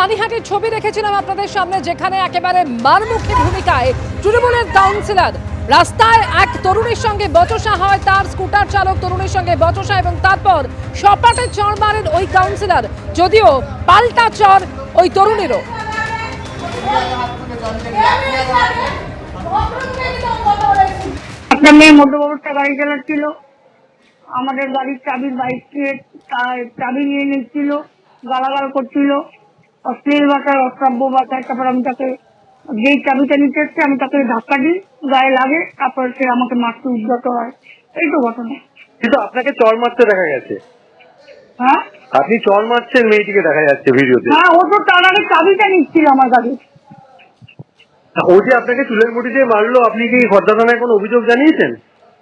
পানিহাটির ছবি রেখেছিলাম আপনাদের সামনে, যেখানে একেবারে মারমুখী ভূমিকায় তৃণমূলের কাউন্সিলর, রাস্তায় এক তরুণীর সঙ্গে বচসা হয়, তার স্কুটার চালক তরুণীর সঙ্গে বচসা এবং তারপর সপাটে চড় মারেন ওই কাউন্সিলর, যদিও পাল্টা চর ওই তরুণীরও। একটা মেয়ে মধ্যবর্তী গাড়ি চালাচ্ছিল আমাদের গাড়ির চাবির বাইক চাবি নিয়ে নিচ্ছিল গালাগাল করছিল। অশ্লীল ভাষায় অশ্রাব্য ভাষায় তারপর আমি তাকে যেই চাবিটা নিতে এসছে আমি তাকে ধাক্কা দিই গায়ে লাগে তারপর সে আমাকে মারতে উদ্যত হয়। এই তো ঘটনা। কিন্তু আপনাকে চর মারতে দেখা গেছে। হ্যাঁ? আপনি চর মারছেন মেয়েটিকে দেখা যাচ্ছে ভিডিওতে। হ্যাঁ ও তো তার আগে চাবিটা নিচ্ছিল আমার গাড়ি। ও যে আপনাকে চুলের মুঠি দিয়ে মারলো আপনি কি খদ্দা থানায় কোনো অভিযোগ জানিয়েছেন?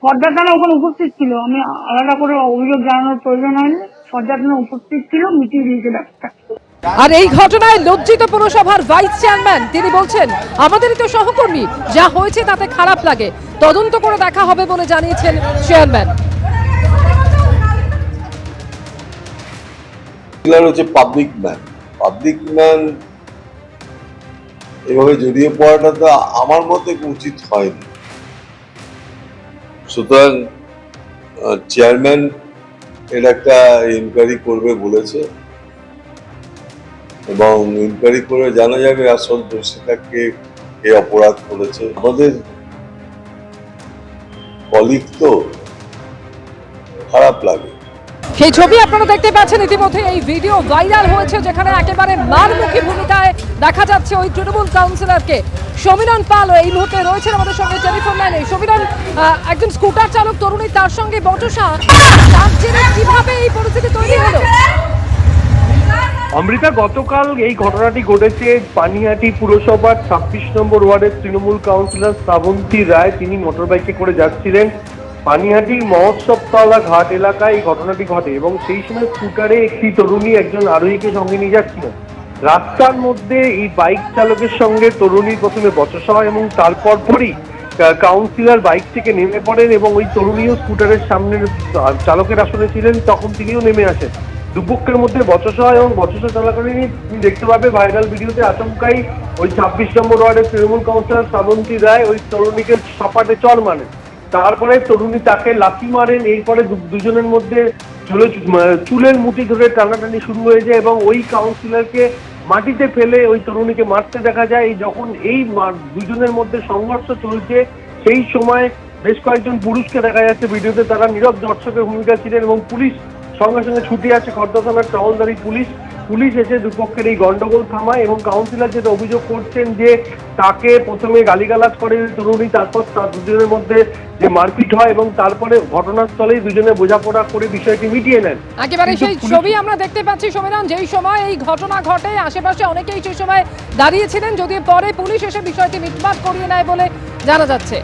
পর্দা থানা ওখানে উপস্থিত ছিল। আমি আলাদা করে অভিযোগ জানানোর প্রয়োজন হয়নি। পর্দা থানা উপস্থিত ছিল মিটিয়ে দিয়েছে ব্যাপারটা আর এই ঘটনায় লজ্জিত পুরসভার ভাইস চেয়ারম্যান, তিনি বলছেন, আমাদেরই তো সহকর্মী, যা হয়েছে তাতে খারাপ লাগে। তদন্ত করে দেখা হবে বলে জানিয়েছেন চেয়ারম্যান। হচ্ছে পাবলিক ম্যান পাবলিক ম্যান এভাবে জড়িয়ে পড়াটা তো আমার মতে উচিত হয়নি। সুতরাং চেয়ারম্যান এর একটা ইনকোয়ারি করবে বলেছে। এবং ইনকোয়ারি করে জানা যাবে আসল দোষীটা কে অপরাধ করেছে। আমাদের কলিগ তো খারাপ লাগে। সেই ছবি আপনারা দেখতে পাচ্ছেন, ইতিমধ্যে এই ভিডিও ভাইরাল হয়েছে, যেখানে একেবারে মারমুখী ভূমিকায় দেখা যাচ্ছে ওই তৃণমূল কাউন্সিলরকে। সমীরণ পাল এই মুহূর্তে রয়েছেন আমাদের সঙ্গে টেলিফোন লাইনে। সমীরণ একজন স্কুটার চালক, তরুণী, তার সঙ্গে বচসা। তার জেরে কীভাবে এই পরিস্থিতি তৈরি হলো? অমৃতা, গতকাল এই ঘটনাটি ঘটেছে পানিহাটি পুরসভার ছাব্বিশ নম্বর ওয়ার্ডের তৃণমূল কাউন্সিলর শ্রাবন্তী রায়। তিনি মোটরবাইকে করে যাচ্ছিলেন পানিহাটির মহোৎসবতলা ঘাট এলাকায় এই ঘটনাটি ঘটে এবং সেই সময় স্কুটারে একটি তরুণী একজন আরোহীকে সঙ্গে নিয়ে যাচ্ছিলেন। রাস্তার মধ্যে এই বাইক চালকের সঙ্গে তরুণীর প্রথমে বচসা হয় এবং তারপর পরই কাউন্সিলর বাইক থেকে নেমে পড়েন এবং ওই তরুণীও স্কুটারের সামনের চালকের আসনে ছিলেন, তখন তিনিও নেমে আসেন। দুপক্ষের মধ্যে বচসা হয় এবং বচসা চলাকালীন তুমি দেখতে পাবে ভাইরাল ভিডিওতে আচমকাই ওই ছাব্বিশ নম্বর ওয়ার্ডের তৃণমূল কাউন্সিলর শ্রাবন্তী রায় ওই তরুণীকে সপাটে চর মারেন তারপরে তরুণী তাকে লাথি মারেন, এরপরে দুজনের মধ্যে চুলে চুলের মুঠি ধরে টানাটানি শুরু হয়ে যায় এবং ওই কাউন্সিলরকে মাটিতে ফেলে ওই তরুণীকে মারতে দেখা যায়। যখন এই দুজনের মধ্যে সংঘর্ষ চলছে, সেই সময় বেশ কয়েকজন পুরুষকে দেখা যাচ্ছে। ভিডিওতে তারা নীরব দর্শকের ভূমিকা ছিলেন এবং পুলিশ সঙ্গে সঙ্গে ছুটি আছে খর্দা থানার টহলদারি পুলিশ। পুলিশ এসে দুপক্ষের এই গন্ডগোল থামায় এবং কাউন্সিলর যেটা অভিযোগ করছেন যে তাকে প্রথমে গালিগালাজ করে তরুণী তারপর তার দুজনের মধ্যে যে মারপিট হয় এবং তারপরে ঘটনাস্থলেই দুজনে বোঝাপড়া করে বিষয়টি মিটিয়ে নেন। একেবারে সেই ছবি আমরা দেখতে পাচ্ছি সমীরণ যেই সময় এই ঘটনা ঘটে আশেপাশে অনেকেই সেই সময় দাঁড়িয়েছিলেন যদিও পরে পুলিশ এসে বিষয়টি মিটমাট করিয়ে নেয় বলে জানা যাচ্ছে।